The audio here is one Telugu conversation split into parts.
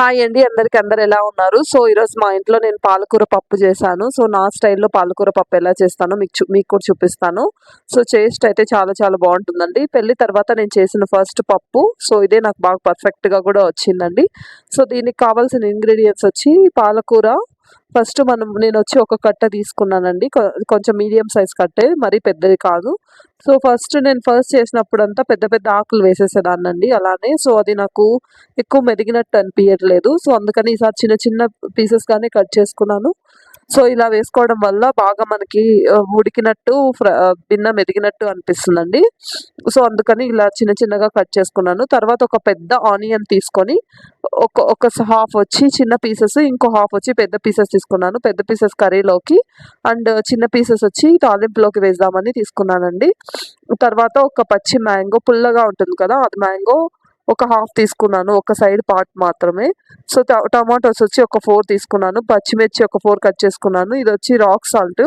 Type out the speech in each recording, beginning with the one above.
హాయ్ అండి అందరికి అందరు ఎలా ఉన్నారు? సో ఈరోజు మా ఇంట్లో నేను పాలకూర పప్పు చేశాను. సో నా స్టైల్లో పాలకూర పప్పు ఎలా చేస్తానో మీకు చూ మీకు కూడా చూపిస్తాను. సో టేస్ట్ అయితే చాలా చాలా బాగుంటుందండి. పెళ్ళి తర్వాత నేను చేసిన ఫస్ట్ పప్పు. సో ఇదే నాకు బాగా పర్ఫెక్ట్గా కూడా వచ్చిందండి. సో దీనికి కావాల్సిన ఇంగ్రీడియంట్స్ వచ్చి పాలకూర ఫస్ట్ మనం నేను వచ్చి ఒక కట్ట తీసుకున్నానండి. కొంచెం మీడియం సైజ్ కట్టే మరీ పెద్దది కాదు. సో ఫస్ట్ నేను ఫస్ట్ చేసినప్పుడంతా పెద్ద పెద్ద ఆకులు వేసేసేదాన్నండి అలానే. సో అది నాకు ఎక్కువ మెదిగినట్టు అనిపించట్లేదు సో అందుకని ఈసారి చిన్న చిన్న పీసెస్గానే కట్ చేసుకున్నాను. సో ఇలా వేసుకోవడం వల్ల బాగా మనకి ఉడికినట్టు ఫ్ర- ఎదిగినట్టు అనిపిస్తుందండి. సో అందుకని ఇలా చిన్న చిన్నగా కట్ చేసుకున్నాను. తర్వాత ఒక పెద్ద ఆనియన్ తీసుకొని ఒక ఒక హాఫ్ వచ్చి చిన్న పీసెస్ ఇంకో హాఫ్ వచ్చి పెద్ద పీసెస్ తీసుకున్నాను. పెద్ద పీసెస్ కర్రీలోకి అండ్ చిన్న పీసెస్ వచ్చి తాలింపులోకి వేద్దామని తీసుకున్నానండి. తర్వాత ఒక పచ్చి మ్యాంగో పుల్లగా ఉంటుంది కదా అది మ్యాంగో ఒక హాఫ్ తీసుకున్నాను ఒక సైడ్ పార్ట్ మాత్రమే. సో టమాటోస్ వచ్చి ఒక ఫోర్ తీసుకున్నాను పచ్చిమిర్చి ఒక ఫోర్ కట్ చేసుకున్నాను ఇది వచ్చి రాక్ సాల్ట్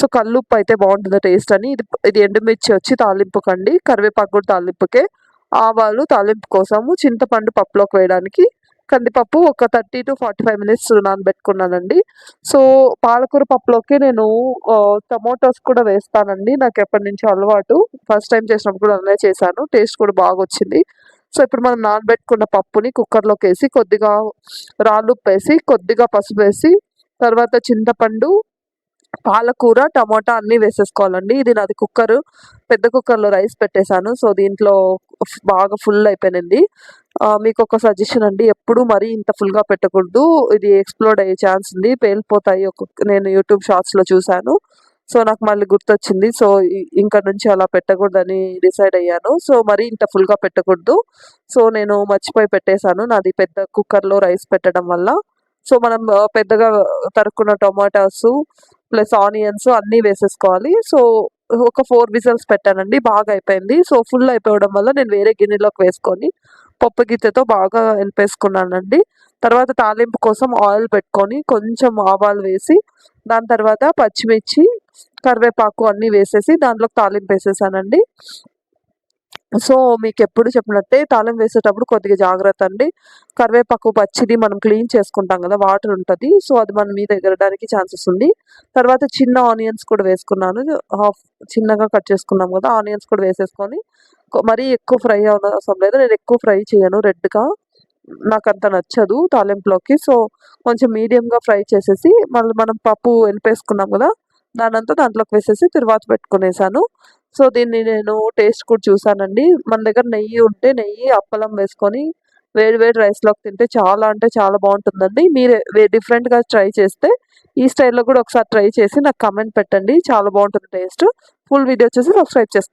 సో కల్లుప్పు అయితే బాగుంటుంది టేస్ట్ అని. ఇది ఇది ఎండుమిర్చి వచ్చి తాలింపుకండి కరివేపాకు కూడా తాలింపుకే. ఆవాలు తాలింపు కోసము చింతపండు పప్పులోకి వేయడానికి. కందిపప్పు ఒక thirty to forty five minutes నానబెట్టుకున్నానండి. So పాలకూర పప్పులోకి నేను టమాటోస్ కూడా వేస్తానండి. నాకు ఎప్పటి నుంచో అలవాటు. ఫస్ట్ టైం చేసినప్పుడు కూడా అలానే చేశాను. టేస్ట్ కూడా బాగా వచ్చింది సో ఇప్పుడు మనం నానబెట్టుకున్న పప్పుని కుక్కర్లోకి వేసి కొద్దిగా రాళ్ళుప్పు వేసి కొద్దిగా పసుపు వేసి తర్వాత చింతపండు పాలకూర టమోటా అన్నీ వేసేసుకోవాలండి. ఇది నాది కుక్కర్ పెద్ద కుక్కర్లో రైస్ పెట్టేశాను. సో దీంట్లో బాగా ఫుల్ అయిపోయింది మీకు ఒక సజెషన్ అండి. ఎప్పుడు మరీ ఇంత ఫుల్గా పెట్టకూడదు. ఇది ఎక్స్ప్లోర్ అయ్యే ఛాన్స్ ఉంది. పేలిపోతాయి. నేను యూట్యూబ్ షార్ట్స్లో చూశాను. సో నాకు మళ్ళీ గుర్తొచ్చింది. సో ఇంకా నుంచి అలా పెట్టకూడదని డిసైడ్ అయ్యాను. సో మరీ ఇంత ఫుల్గా పెట్టకూడదు. సో నేను మర్చిపోయి పెట్టేశాను. నాది పెద్ద కుక్కర్లో రైస్ పెట్టడం వల్ల. సో మనం పెద్దగా తరుక్కున్న టొమాటోస్ ప్లస్ ఆనియన్స్ అన్నీ వేసేసుకోవాలి. సో ఒక ఫోర్ విజల్స్ పెట్టానండి. బాగా అయిపోయింది. సో ఫుల్ అయిపోవడం వల్ల నేను వేరే గిన్నెలోకి వేసుకొని పప్పు గిత్తెతో బాగా ఎనిపేసుకున్నానండి తర్వాత తాలింపు కోసం ఆయిల్ పెట్టుకొని కొంచెం ఆవాలు వేసి దాని తర్వాత పచ్చిమిర్చి కరివేపాకు అన్నీ వేసేసి దాంట్లో తాలింపు వేసేసానండి. సో మీకు ఎప్పుడు చెప్పినట్టే తాళం వేసేటప్పుడు కొద్దిగా జాగ్రత్త అండి. కరివేపాకు పచ్చిది మనం క్లీన్ చేసుకుంటాం కదా వాటర్ ఉంటుంది. సో అది మన మీద ఎగరడానికి ఛాన్సెస్ ఉంది. తర్వాత చిన్న ఆనియన్స్ కూడా వేసుకున్నాను. హాఫ్ చిన్నగా కట్ చేసుకున్నాం కదా ఆనియన్స్ కూడా వేసేసుకొని మరీ ఎక్కువ ఫ్రై అవసరం లేదు. నేను ఎక్కువ ఫ్రై చేయను రెడ్గా. నాకు అంత నచ్చదు తాలింపులోకి. సో కొంచెం మీడియంగా ఫ్రై చేసేసి మళ్ళీ మనం పప్పు వెలిపేసుకున్నాం కదా దానంతా దాంట్లోకి వేసేసి తిరువాత పెట్టుకునేసాను. సో దీన్ని నేను టేస్ట్ కూడా చూసానండి. మన దగ్గర నెయ్యి ఉంటే నెయ్యి అప్పలం వేసుకొని వేడి వేడి రైస్లోకి తింటే చాలా అంటే చాలా బాగుంటుందండి. మీరు డిఫరెంట్గా ట్రై చేస్తే ఈ స్టైల్లో కూడా ఒకసారి ట్రై చేసి నాకు కమెంట్ పెట్టండి. చాలా బాగుంటుంది టేస్ట్. ఫుల్ వీడియో వచ్చేసి సబ్స్క్రైబ్ చేసుకోండి.